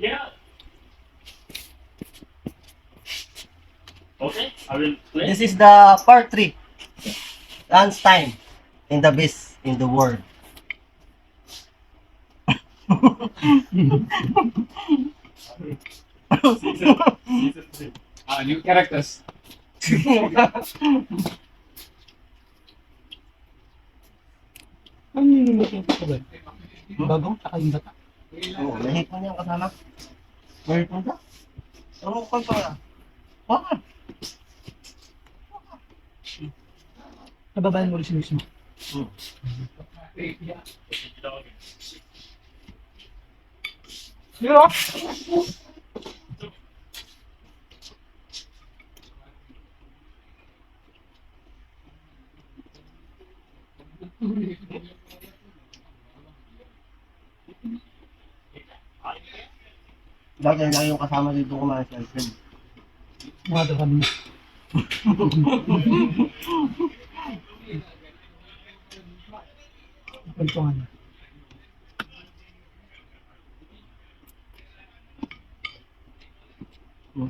Yeah. Okay, I will play. This is the part 3. Dance time in the best in the world. Season, season three. Ah, new characters. Ano yung lulutin ko ba? Bagong tsaka yung bata. Oo, lahit mo niya kasama. Lahit mo siya. Ano ko pa? Baka. Nababayan mo rin si mismo. Hmm. Pero, Lagi lang yung kasama dito kumain si Alfred. mga daw kami. Kwentuhan.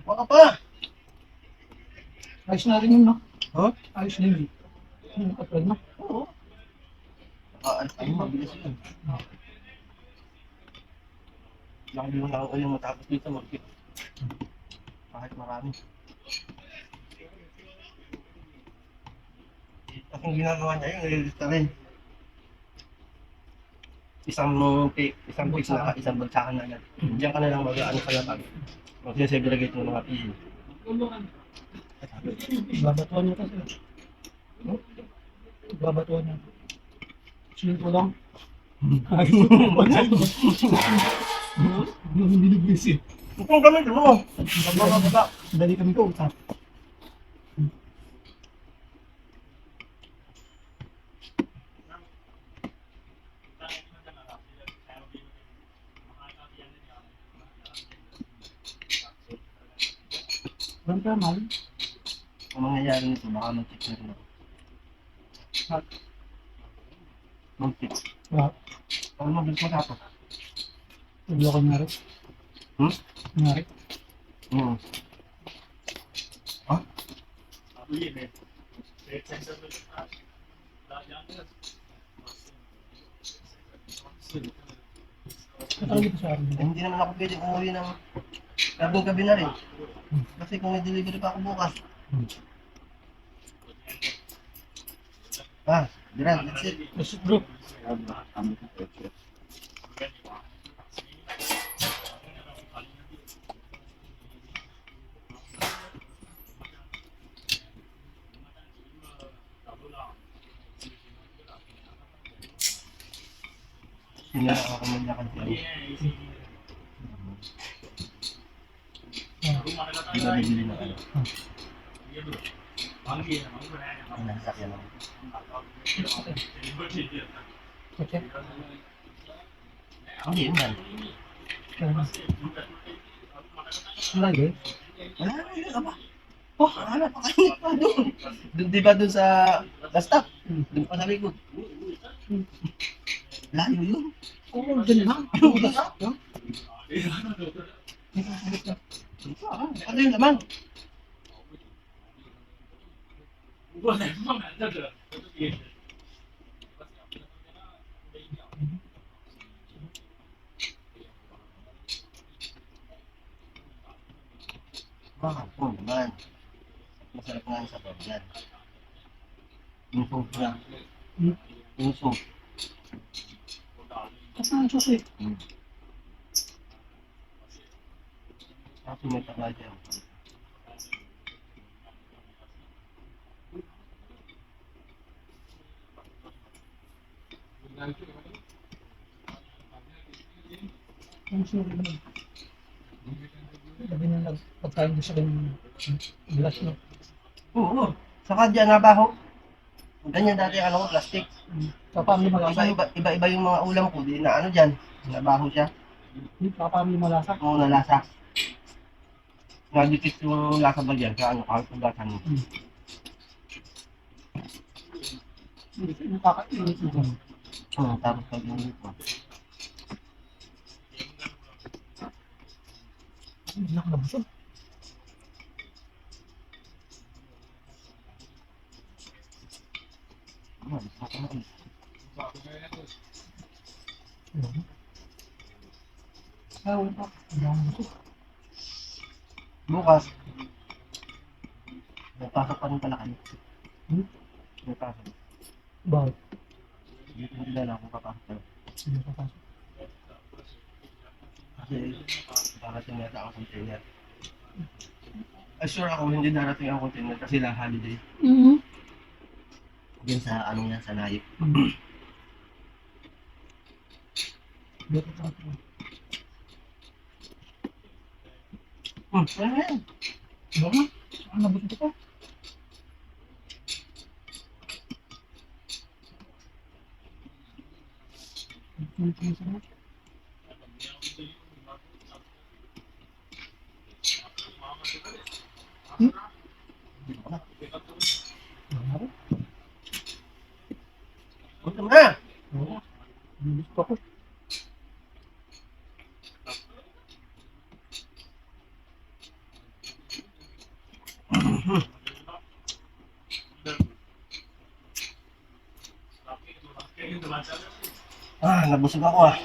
Baka pa! Ayos na rin yun, no? Huh? Ayos na yun. Yung upload mo. Oo. Ah, ay, mabilis yun. Lagi mo lang ulit matapos dito mag-fit. Kahit marami. At ang ginagawa niya yun, nililista rin. Isang pick, isang pick na isang bagsakan na agad. Diyan ka na lang mag-ano sa lapag. Mag-segregate mo ng mga PE. Babatuan niya kasi. No? Babatuan niya. Siling ko lang. Hindi binibis eh. Kung gamit mo, bababa. Dali kami ko, utang. Walang ka, mahal. Ang mangyayari nito, baka mag-check na rin ako. Mag-check. Wow. Ano mabilis matapos? Tiglo ko nga rin. Hmm? Nga rin. Hmm. Ako yun eh. Eh, hindi naman ako pwede umuwi ng gabing gabi na rin. Kasi kung may delivery pa ako bukas. Ah, Diran, that's it. Yes, bro. Sila ako kumanyakan siya. Hindi na bibili na ano. Ang nasakyan ako. Okay. Hindi, yun na. Lagi. Wala na yun, aba. Oh, wala pa kayo pa doon. Di ba doon sa stop? Doon pa sa likod. Layo yun. Oo, dyan lang. Ano yun naman? Baka po naman. Masarap nga sa bawang niya. Hmm? Kasi ang susi. Hmm. Tapos may taba dyan. Ang susi naman. Sabi niya nagpagkain ko sa kanyang glass, no? Oo. Saka dyan nabaho. Ganyan dati ang ano ko, plastic. Sa family malasa. Iba-iba iba-iba yung mga ulam ko. Di na ano dyan. Nabaho siya. Sa family malasa. Oo, na lasa. Nagdikit yung lasa ba dyan sa ano, kahit pagdasan mo. Ko nakakainit na dyan. Oo, tapos pag yung mo. Hindi na ako nabusog. Ano, ako na ulit. Ano? Ah, wala pa. Hindi ako nabusog. Bukas. May pasok pa rin pala kami. Hmm? May pasok. Bakit? Hindi na lang kung papasok kayo. Hindi pa pasok. Kasi darating yata ang container. Ay, sure ako hindi darating ang container kasi lang holiday. Mm-hmm. Diyan sa ano yan, sa naip. Hindi pa pasok. Hmm, ano yan? Baka? Ano nabusog ako? Hindi ko masarap. Hindi ko na. Wala ko. Punta mo na! Wala. Nabusog ako. Ah, nabusog ako ah.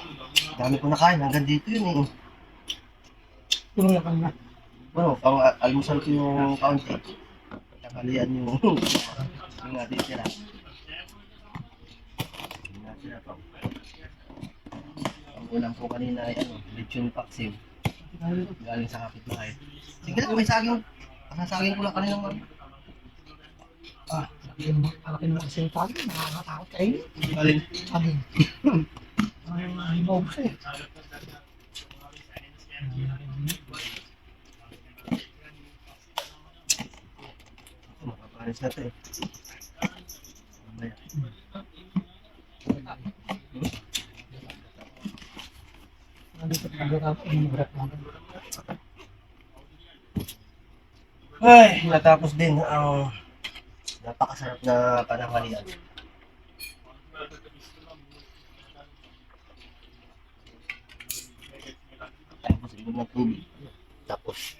Dami ko nakain, hanggang dito yun eh. Tulong na kanya. Bro, pang al- almusal ko yung kaunti. Nakalian yung yung natin sila. Sila to. Ang ulam ko kanina ay ano, lechon paksiw. Galing sa kapitbahay. Sige lang, may saging. Pasasaging ko lang kanina ng Ah, yung malaki naman kasi yung tagi. Nakakatakot kayo. Galing. Tagi. Ay, hindi maubos eh. Mapapanis na to eh. Mamaya. Natin. Ay, natapos din ang napakasarap na pananghalian. Tapos inom ng tubig. Tapos